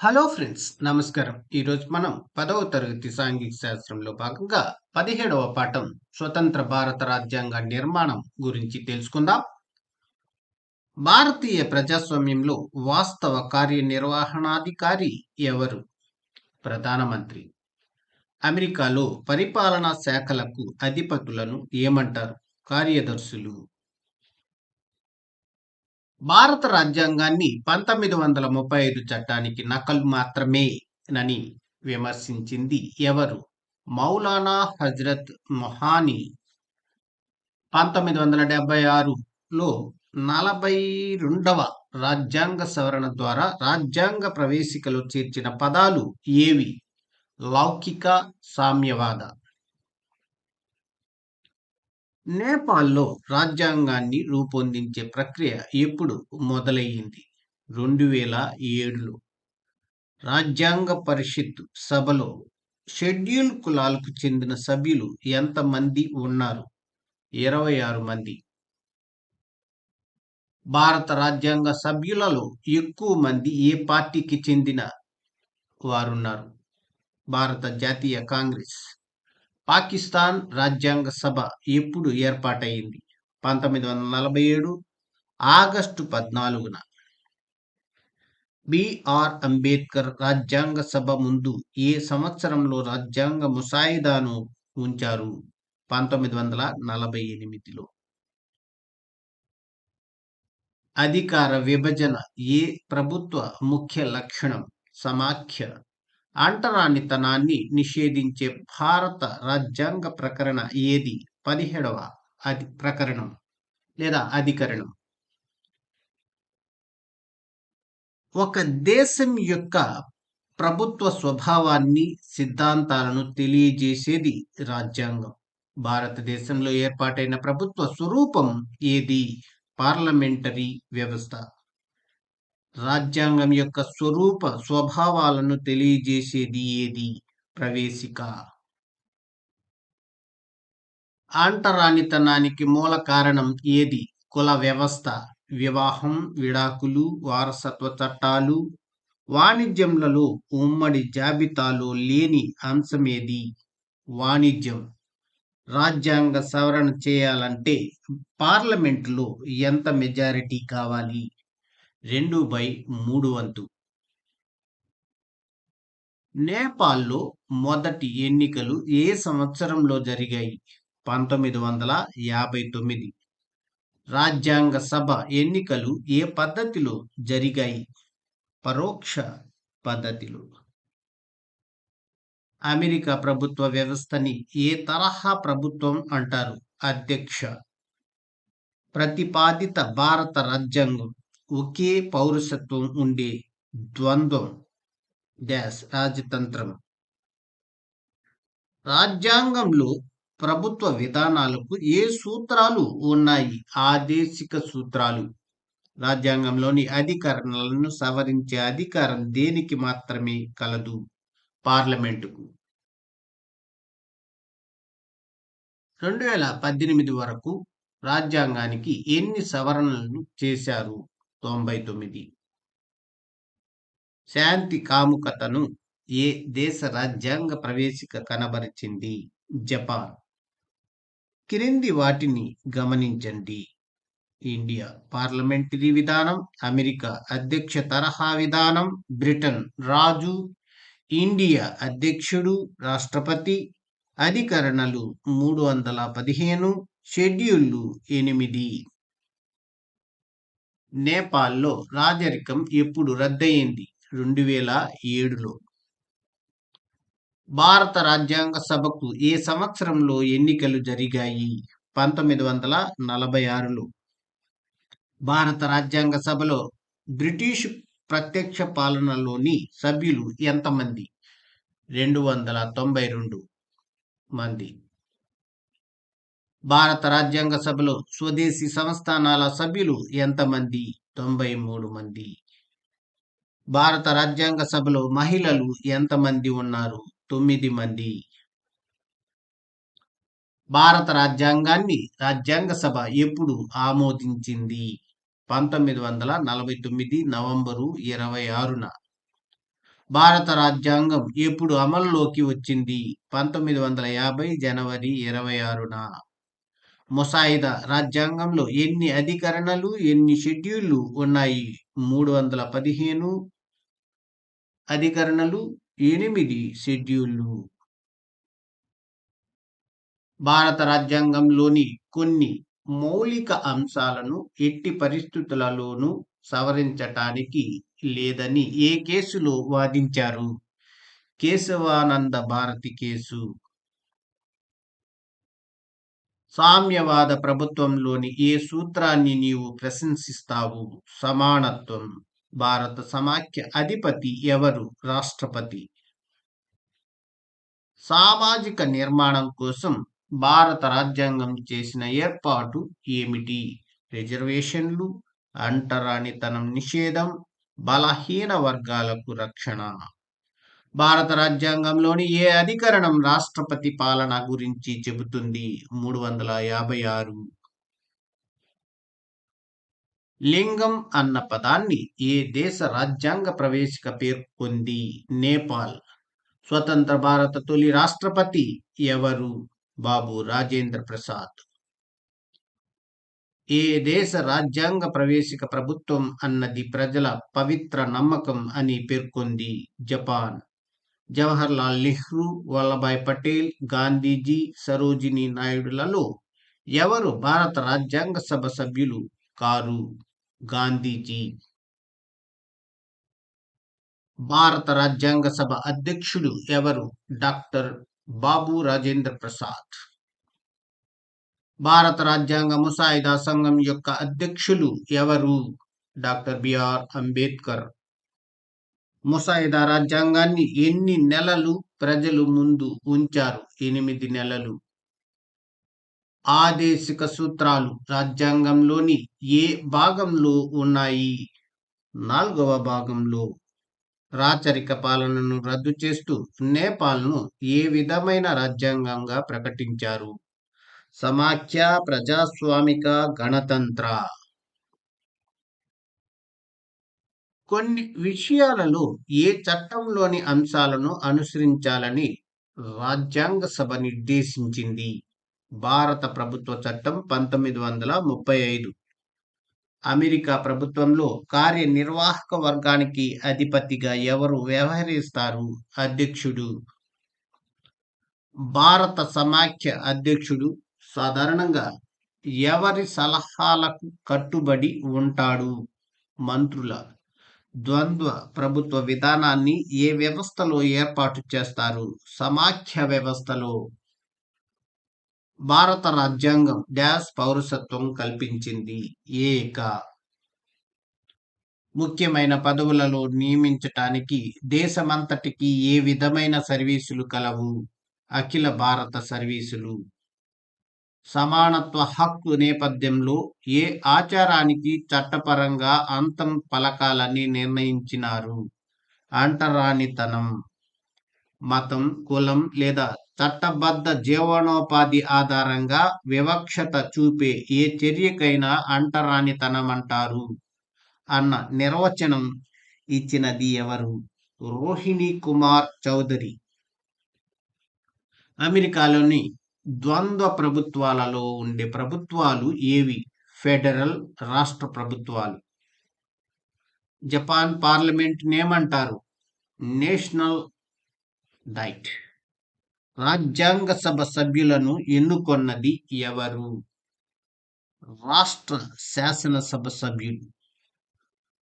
Hello friends నమస్కారం. ఈరోజు మనం పదవ తరగతి సాంఘిక శాస్త్రంలో భాగంగా పదిహేడవ పాఠం స్వతంత్ర భారత రాజ్యాంగ నిర్మాణం గురించి తెలుసుకుందాం. భారతీయ ప్రజాస్వామ్యంలో వాస్తవ కార్యనిర్వహణాధికారి ఎవరు? ప్రధానమంత్రి. అమెరికాలో పరిపాలనా శాఖలకు అధిపతులను ఏమంటారు? కార్యదర్శులు. భారత రాజ్యాంగాన్ని పంతొమ్మిది వందల ముప్పై ఐదు చట్టానికి నకలు మాత్రమేనని విమర్శించింది ఎవరు? మౌలానా హజరత్ మొహానీ. పంతొమ్మిది వందల డెబ్బై ఆరులో నలభై రెండవ రాజ్యాంగ సవరణ ద్వారా రాజ్యాంగ ప్రవేశికలో చేర్చిన పదాలు ఏవి? లౌకిక సామ్యవాద. నేపాల్లో రాజ్యాంగాన్ని రూపొందించే ప్రక్రియ ఎప్పుడు మొదలయ్యింది? రెండు వేల ఏడులో. రాజ్యాంగ పరిషత్ సభలో షెడ్యూల్ కులాలకు చెందిన సభ్యులు ఎంతమంది ఉన్నారు? ఇరవై ఆరు మంది. భారత రాజ్యాంగ సభ్యులలో ఎక్కువ మంది ఏ పార్టీకి చెందిన వారున్నారు? భారత జాతీయ కాంగ్రెస్. పాకిస్తాన్ రాజ్యాంగ సభ ఎప్పుడు ఏర్పాటైంది పంతొమ్మిది వందల నలభై ఏడు ఆగస్టు పద్నాలుగున. బిఆర్ అంబేద్కర్ రాజ్యాంగ సభ ముందు ఏ సంవత్సరంలో రాజ్యాంగ ముసాయిదాను ఉంచారు? పంతొమ్మిది వందల నలభై ఎనిమిదిలో. అధికార విభజన ఏ ప్రభుత్వ ముఖ్య లక్షణం? సమాఖ్య అంటరానితనాన్ని నిషేధించే భారత రాజ్యాంగ ప్రకరణ ఏది? పదిహేడవ అది ప్రకరణం లేదా అధికరణం. ఒక దేశం యొక్క ప్రభుత్వ స్వభావాన్ని సిద్ధాంతాలను తెలియజేసేది రాజ్యాంగం. భారతదేశంలో ఏర్పాటైన ప్రభుత్వ స్వరూపం ఏది? పార్లమెంటరీ వ్యవస్థ. రాజ్యాంగం యొక్క స్వరూప స్వభావాలను తెలియజేసేది ఏది? ప్రవేశిక. అంటరానితనానికి మూల కారణం ఏది? కుల వ్యవస్థ వివాహం విడాకులు వారసత్వ చట్టాలు వాణిజ్యంలలో ఉమ్మడి జాబితాలో లేని అంశమేది వాణిజ్యం. రాజ్యాంగ సవరణ చేయాలంటే పార్లమెంటులో ఎంత మెజారిటీ కావాలి? రెండు బై మూడు వంతు నేపాల్లో మొదటి ఎన్నికలు ఏ సంవత్సరంలో జరిగాయి? పంతొమ్మిది వందల యాభై తొమ్మిది. రాజ్యాంగ సభ ఎన్నికలు ఏ పద్ధతిలో జరిగాయి? పరోక్ష పద్ధతిలో. అమెరికా ప్రభుత్వ వ్యవస్థని ఏ తరహా ప్రభుత్వం అంటారు? అధ్యక్ష. ప్రతిపాదిత భారత రాజ్యాంగం. ఒకే పౌరసత్వం ఉండే ద్వంద్వం. డాష్ రాజతంత్రం. రాజ్యాంగంలో ప్రభుత్వ విధానాలకు ఏ సూత్రాలు ఉన్నాయి? ఆదేశిక సూత్రాలు. రాజ్యాంగంలోని అధికారాలను సవరించే అధికారం దేనికి మాత్రమే కలదు? పార్లమెంటుకు. రెండు వేల పద్దెనిమిది వరకు రాజ్యాంగానికి ఎన్ని సవరణలను చేశారు? తొంభై తొమ్మిది. శాంతి కాముకతను ఏ దేశ రాజ్యాంగ ప్రవేశిక కనబరిచింది? జపాన్. క్రింది వాటిని గమనించండి. ఇండియా పార్లమెంటరీ విధానం అమెరికా అధ్యక్ష తరహా విధానం బ్రిటన్ రాజు ఇండియా అధ్యక్షుడు రాష్ట్రపతి అధికరణలు మూడు వందల పదిహేను షెడ్యూళ్ళు ఎనిమిది. నేపాల్లో రాజరికం ఎప్పుడు రద్దయింది? రెండు వేల ఏడులో. భారత రాజ్యాంగ సభకు ఏ సంవత్సరంలో ఎన్నికలు జరిగాయి? పంతొమ్మిది వందల నలభై ఆరులో. భారత రాజ్యాంగ సభలో బ్రిటిష్ ప్రత్యక్ష పాలనలోని సభ్యులు ఎంతమంది? రెండు వందల తొంభై రెండు మంది. భారత రాజ్యాంగ సభలో స్వదేశీ సంస్థానాల సభ్యులు ఎంతమంది? తొంభై మూడు మంది. భారత రాజ్యాంగ సభలో మహిళలు ఎంతమంది ఉన్నారు? తొమ్మిది మంది. భారత రాజ్యాంగాన్ని రాజ్యాంగ సభ ఎప్పుడు ఆమోదించింది? పంతొమ్మిది వందల నలభై తొమ్మిది నవంబరు ఇరవై ఆరున. భారత రాజ్యాంగం ఎప్పుడు అమల్లోకి వచ్చింది? పంతొమ్మిది వందల యాభై జనవరి ఇరవై ఆరున. ముసాయిదా రాజ్యాంగంలో ఎన్ని అధికరణలు ఎన్ని షెడ్యూళ్ళు ఉన్నాయి? మూడు వందల పదిహేను అధికరణలు ఎనిమిది షెడ్యూళ్ళు భారత రాజ్యాంగంలోని కొన్ని మౌలిక అంశాలను ఎట్టి పరిస్థితులలోనూ సవరించటానికి లేదని ఏ కేసులో వాదించారు? కేశవానంద భారతి కేసు. సామ్యవాద ప్రభుత్వంలోని ఏ సూత్రాన్ని నీవు ప్రశంసిస్తావు? సమానత్వం భారత సమాఖ్య అధిపతి ఎవరు? రాష్ట్రపతి. సామాజిక నిర్మాణం కోసం భారత రాజ్యాంగం చేసిన ఏర్పాటు ఏమిటి? రిజర్వేషన్లు అంటరానితనం నిషేధం బలహీన వర్గాలకు రక్షణ. భారత రాజ్యాంగంలోని ఏ అధికరణం రాష్ట్రపతి పాలన గురించి చెబుతుంది? మూడు వందల యాభై ఆరు. లింగం అన్న పదాన్ని ఏ దేశ రాజ్యాంగ ప్రవేశిక పేర్కొంది నేపాల్. స్వతంత్ర భారత తొలి రాష్ట్రపతి ఎవరు? బాబు రాజేంద్ర ప్రసాద్. ఏ దేశ రాజ్యాంగ ప్రవేశిక ప్రభుత్వం అన్నది ప్రజల పవిత్ర నమ్మకం అని పేర్కొంది జపాన్. జవహర్ లాల్ నెహ్రూ వల్లభాయ్ పటేల్ గాంధీజీ సరోజిని నాయుడులలో ఎవరు భారత రాజ్యాంగ సభ సభ్యులు కారు? గాంధీజీ. భారత రాజ్యాంగ సభ అధ్యక్షుడు ఎవరు? డాక్టర్ బాబు రాజేంద్ర ప్రసాద్. భారత రాజ్యాంగ ముసాయిదా సంఘం యొక్క అధ్యక్షులు ఎవరు? Doctor B R Ambedkar. ముసాయిదా రాజ్యాంగాన్ని ఎన్ని నెలలు ప్రజలు ముందు ఉంచారు? ఎనిమిది నెలలు. ఆదేశిక సూత్రాలు రాజ్యాంగంలోని ఏ భాగంలో ఉన్నాయి? నాలుగవ భాగంలో. రాచరిక పాలనను రద్దు చేస్తూ నేపాల్ను ఏ విధమైన రాజ్యాంగంగా ప్రకటించారు? సమాఖ్య ప్రజాస్వామిక గణతంత్ర. కొన్ని విషయాలలో ఏ చట్టంలోని అంశాలను అనుసరించాలని రాజ్యాంగ సభ నిర్దేశించింది? భారత ప్రభుత్వ చట్టం పంతొమ్మిది వందల ముప్పై ఐదు. అమెరికా ప్రభుత్వంలో కార్యనిర్వాహక వర్గానికి అధిపతిగా ఎవరు వ్యవహరిస్తారు? అధ్యక్షుడు. భారత సమాఖ్య అధ్యక్షుడు. సాధారణంగా ఎవరి సలహాలకు కట్టుబడి ఉంటాడు? మంత్రుల ద్వంద్వ ప్రభుత్వ విధానాన్ని ఏ వ్యవస్థలో ఏర్పాటు చేస్తారు? సమాఖ్య వ్యవస్థలో. భారత రాజ్యాంగం డ్యాష్ పౌరసత్వం కల్పించింది. ఏక. ముఖ్యమైన పదవులలో నియమించటానికి దేశమంతటికి ఏ విధమైన సర్వీసులు కలవు? అఖిల భారత సర్వీసులు. సమానత్వ హక్కు నేపథ్యంలో ఏ ఆచారానికి చట్టపరంగా అంతం పలకాలని నిర్ణయించినారు? అంటరానితనం మతం కులం లేదా చట్టబద్ధ జీవనోపాధి ఆధారంగా వివక్షత చూపే ఏ చర్యకైనా అంటరానితనం అంటారు అన్న నిర్వచనం ఇచ్చినది ఎవరు? రోహిణి కుమార్ చౌదరి. అమెరికాలోని ద్వంద్వ ప్రభుత్వాలలో ఉండే ప్రభుత్వాలు ఏవి? ఫెడరల్ రాష్ట్ర ప్రభుత్వాలు. జపాన్ పార్లమెంట్ నేమంటారు నేషనల్ డైట్. రాజ్యాంగ సభ సభ్యులను ఎన్నుకొన్నది ఎవరు? రాష్ట్ర శాసనసభ సభ్యులు.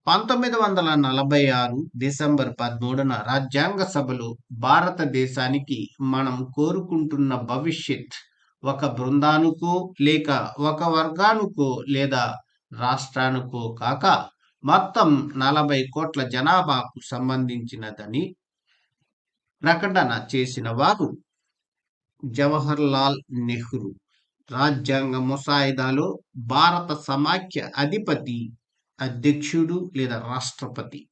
పంతొమ్మిది వందల నలభై ఆరు డిసెంబర్ పదమూడున రాజ్యాంగ సభలో భారతదేశానికి మనం కోరుకుంటున్న భవిష్యత్ ఒక బృందానికో లేక ఒక వర్గానికో లేదా రాష్ట్రానికో కాక మొత్తం నలభై కోట్ల జనాభాకు సంబంధించినదని ప్రకటన చేసిన వారు జవహర్ లాల్ నెహ్రూ. రాజ్యాంగ ముసాయిదాలో భారత సమాఖ్య అధిపతి అధ్యక్షుడు లేదా రాష్ట్రపతి.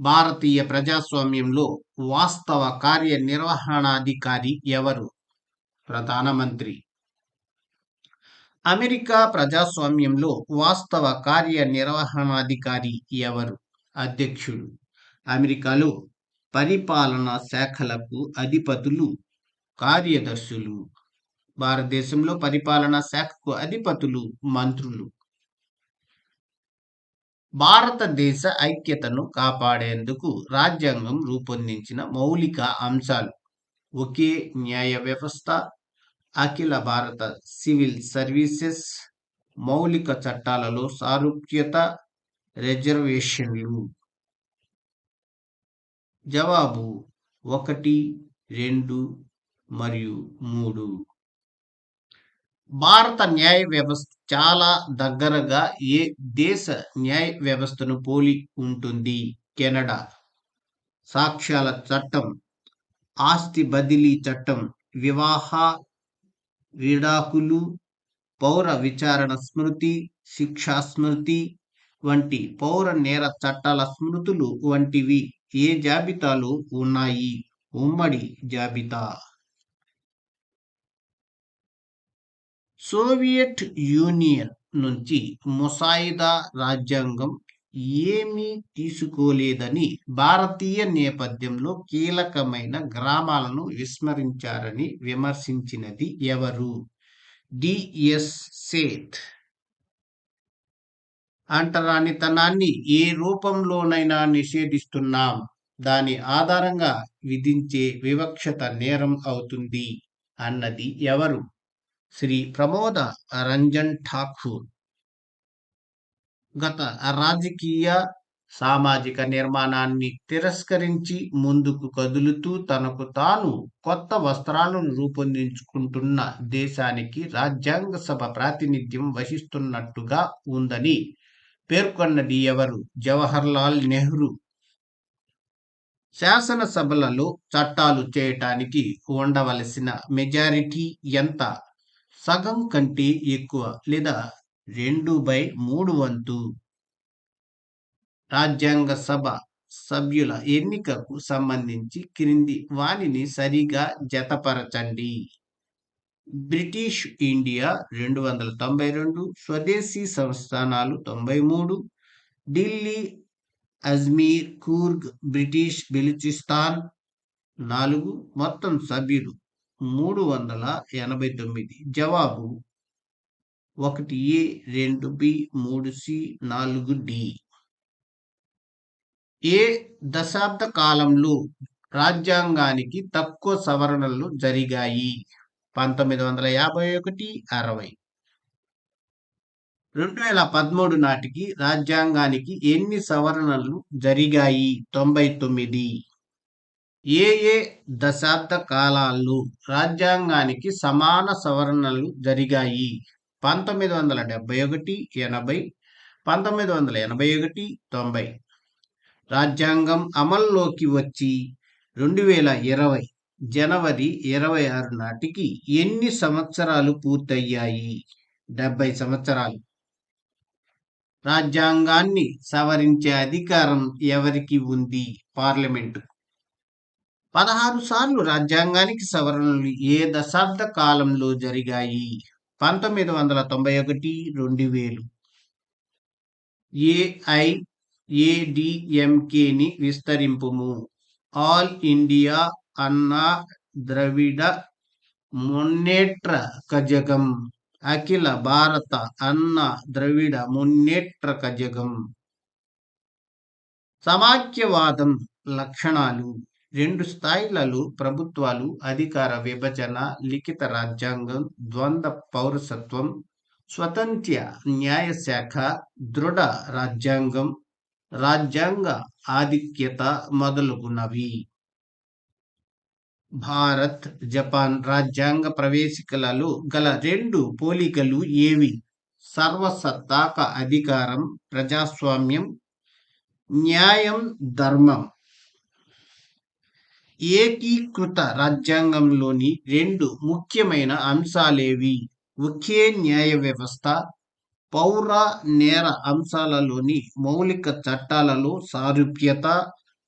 భారతీయ ప్రజాస్వామ్యంలో వాస్తవ కార్యనిర్వహణాధికారి ఎవరు? ప్రధానమంత్రి. అమెరికా ప్రజాస్వామ్యంలో వాస్తవ కార్యనిర్వహణాధికారి ఎవరు? అధ్యక్షుడు. అమెరికాలో పరిపాలనా శాఖలకు అధిపతులు కార్యదర్శులు. భారతదేశంలో పరిపాలనా శాఖకు అధిపతులు మంత్రులు. భారతదేశ ఐక్యతను కాపాడేందుకు రాజ్యాంగం రూపొందించిన మౌలిక అంశాలు ఒకే న్యాయ వ్యవస్థ అఖిల భారత సివిల్ సర్వీసెస్ మౌలిక చట్టాలలో సారూప్యత రిజర్వేషన్లు. జవాబు ఒకటి రెండు మరియు మూడు. భారత న్యాయ వ్యవస్థ చాలా దగ్గరగా ఏ దేశ న్యాయ వ్యవస్థను పోలి ఉంటుంది? కెనడా. సాక్ష్యాల చట్టం. ఆస్తి బదిలీ చట్టం. వివాహ విడాకులు. పౌర విచారణ స్మృతి. శిక్షా స్మృతి వంటి పౌర నేర చట్టాల స్మృతులు వంటివి ఏ జాబితాలో ఉన్నాయి? ఉమ్మడి జాబితా. సోవియట్ యూనియన్ నుంచి ముసాయిదా రాజ్యాంగం ఏమీ తీసుకోలేదని భారతీయ నేపథ్యంలో కీలకమైన గ్రామాలను విస్మరించారని విమర్శించినది ఎవరు? D S Seth. అంటరానితనాన్ని ఏ రూపంలోనైనా నిషేధిస్తున్నాం. దాని ఆధారంగా విధించే వివక్షత నేరం అవుతుంది అన్నది ఎవరు? శ్రీ ప్రమోద రంజన్ ఠాకూర్. గత రాజకీయ సామాజిక నిర్మాణాన్ని తిరస్కరించి ముందుకు కదులుతూ తనకు తాను కొత్త వస్త్రాలను రూపొందించుకుంటున్న దేశానికి రాజ్యాంగ సభ ప్రాతినిధ్యం వహిస్తున్నట్టుగా ఉందని పేర్కొన్నది ఎవరు? జవహర్లాల్ నెహ్రూ. శాసనసభలలో చట్టాలు చేయటానికి ఉండవలసిన మెజారిటీ ఎంత? సగం కంటే ఎక్కువ లేదా రెండు బై మూడు వంతు రాజ్యాంగ సభ సభ్యుల ఎన్నికకు సంబంధించి క్రింది వాణిని సరిగా జతపరచండి. బ్రిటిష్ ఇండియా రెండు వందల తొంభై రెండు స్వదేశీ సంస్థానాలు తొంభై మూడు ఢిల్లీ అజ్మీర్ కూర్గ్ బ్రిటిష్ బెలుచిస్తాన్ నాలుగు మొత్తం సభ్యులు మూడు వందల ఎనభై తొమ్మిది. జవాబు ఒకటి ఏ రెండు బి మూడు సి నాలుగు డి. ఏ దశాబ్ద కాలంలో రాజ్యాంగానికి తక్కువ సవరణలు జరిగాయి? పంతొమ్మిది వందల యాభై ఒకటి అరవై. రెండు వేల పదమూడు నాటికి రాజ్యాంగానికి ఎన్ని సవరణలు జరిగాయి? తొంభై తొమ్మిది. ఏ ఏ దశాబ్ద కాలాల్లో రాజ్యాంగానికి సమాన సవరణలు జరిగాయి? పంతొమ్మిది వందల డెబ్బై ఒకటి ఎనభై పంతొమ్మిది వందల ఎనభై ఒకటి తొంభై. రాజ్యాంగం అమల్లోకి వచ్చి రెండు వేల ఇరవై జనవరి ఇరవై ఆరు నాటికి ఎన్ని సంవత్సరాలు పూర్తయ్యాయి? డెబ్బై సంవత్సరాలు. రాజ్యాంగాన్ని సవరించే అధికారం ఎవరికి ఉంది? పార్లమెంటు పదహారు సార్లు రాజ్యాంగానికి సవరణలు ఏ దశాబ్ద కాలంలో జరిగాయి? పంతొమ్మిది వందల తొంభై ఒకటి రెండు వేలు. ఏఐ ఏడిఎంకేని విస్తరింపుము. All India Anna Dravida Munnetra Kazhagam. అఖిల భారత అన్న ద్రవిడ మున్నేట్ర కజగం. సమాఖ్యవాదం లక్షణాలు. రెండు స్థాయిలలో ప్రభుత్వాలు అధికార విభజన లిఖిత రాజ్యాంగం ద్వంద్వ పౌరసత్వం స్వతంత్ర న్యాయశాఖ దృఢ రాజ్యాంగం రాజ్యాంగ ఆధిక్యత మొదలగునవి. భారత్ జపాన్ రాజ్యాంగ ప్రవేశికలలో గల రెండు పోలికలు ఏవి? సర్వసత్తాక అధికారం ప్రజాస్వామ్యం న్యాయం ధర్మం. ఏకీకృత రాజ్యాంగంలోని రెండు ముఖ్యమైన అంశాలేవి? ఒకే న్యాయ వ్యవస్థ పౌర నేర అంశాలలోని మౌలిక చట్టాలలో సారూప్యత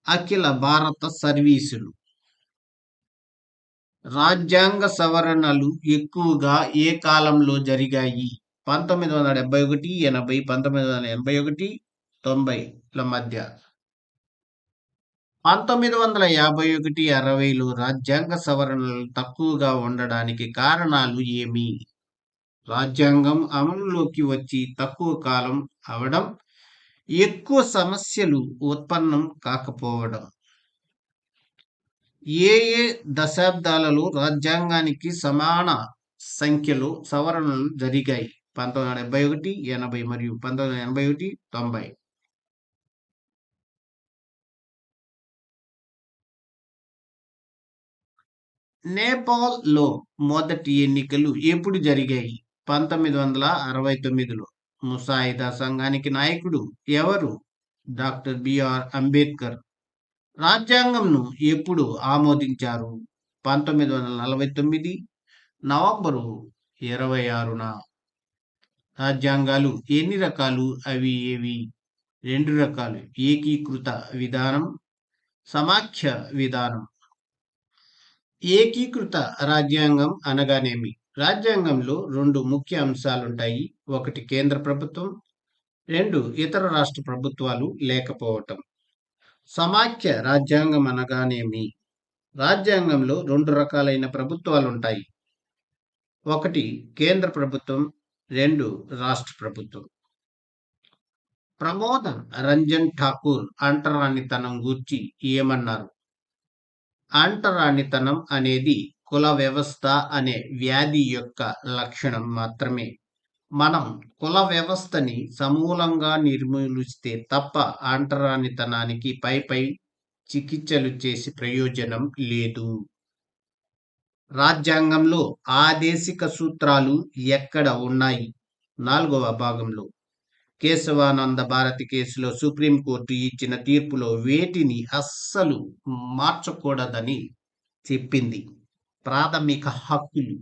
అఖిల భారత సర్వీసులు. రాజ్యాంగ సవరణలు ఎక్కువగా ఏ కాలంలో జరిగాయి? పంతొమ్మిది వందల డెబ్బై ఒకటి ఎనభై పంతొమ్మిది వందల ఎనభై ఒకటి తొంభైల మధ్య. పంతొమ్మిది వందల యాభై ఒకటి అరవైలో రాజ్యాంగ సవరణలు తక్కువగా ఉండడానికి కారణాలు ఏమి? రాజ్యాంగం అమలులోకి వచ్చి తక్కువ కాలం అవడం ఎక్కువ సమస్యలు ఉత్పన్నం కాకపోవడం. ఏ ఏ దశాబ్దాలలో రాజ్యాంగానికి సమాన సంఖ్యలో సవరణలు జరిగాయి? పంతొమ్మిది వందల డెబ్బై ఒకటి ఎనభై మరియు పంతొమ్మిది వందల ఎనభై ఒకటి తొంభై. నేపాల్లో మొదటి ఎన్నికలు ఎప్పుడు జరిగాయి? పంతొమ్మిది వందల అరవై తొమ్మిదిలో ముసాయిదా సంఘానికి నాయకుడు ఎవరు? Doctor B R Ambedkar. రాజ్యాంగంను ఎప్పుడు ఆమోదించారు? పంతొమ్మిది వందల నలభై తొమ్మిది నవంబరు ఇరవై ఆరున. రాజ్యాంగాలు ఎన్ని రకాలు? అవి ఏవి? రెండు రకాలు. ఏకీకృత విధానం సమాఖ్య విధానం ఏకీకృత రాజ్యాంగం అనగానేమి? రాజ్యాంగంలో రెండు ముఖ్య అంశాలుంటాయి. ఒకటి కేంద్ర ప్రభుత్వం రెండు ఇతర రాష్ట్ర ప్రభుత్వాలు లేకపోవటం. సమాఖ్య రాజ్యాంగం అనగానేమి? రాజ్యాంగంలో రెండు రకాలైన ప్రభుత్వాలు ఉంటాయి ఒకటి కేంద్ర ప్రభుత్వం రెండు రాష్ట్ర ప్రభుత్వం. ప్రమోద రంజన్ ఠాకూర్ అంటరానితనం గూర్చి ఏమన్నారు? అంటరానితనం అనేది కుల వ్యవస్థ అనే వ్యాధి యొక్క లక్షణం మాత్రమే. మనం కుల వ్యవస్థని సమూలంగా నిర్మూలిస్తే తప్ప అంటరానితనానికి పై పై చికిత్సలు చేసి ప్రయోజనం లేదు. రాజ్యాంగంలో ఆదేశిక సూత్రాలు ఎక్కడ ఉన్నాయి? నాలుగవ భాగంలో. కేశవానంద భారతి కేసులో సుప్రీంకోర్టు ఇచ్చిన తీర్పులో వేటిని అస్సలు మార్చకూడదని చెప్పింది. ప్రాథమిక హక్కులు.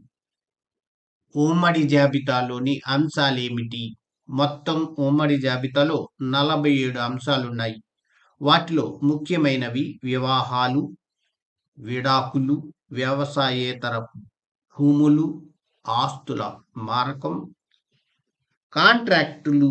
ఉమ్మడి జాబితాలోని అంశాలేమిటి మొత్తం ఉమ్మడి జాబితాలో నలభై ఏడు అంశాలున్నాయి వాటిలో ముఖ్యమైనవి వివాహాలు విడాకులు వ్యవసాయేతర భూములు ఆస్తుల మారకం కాంట్రాక్టులు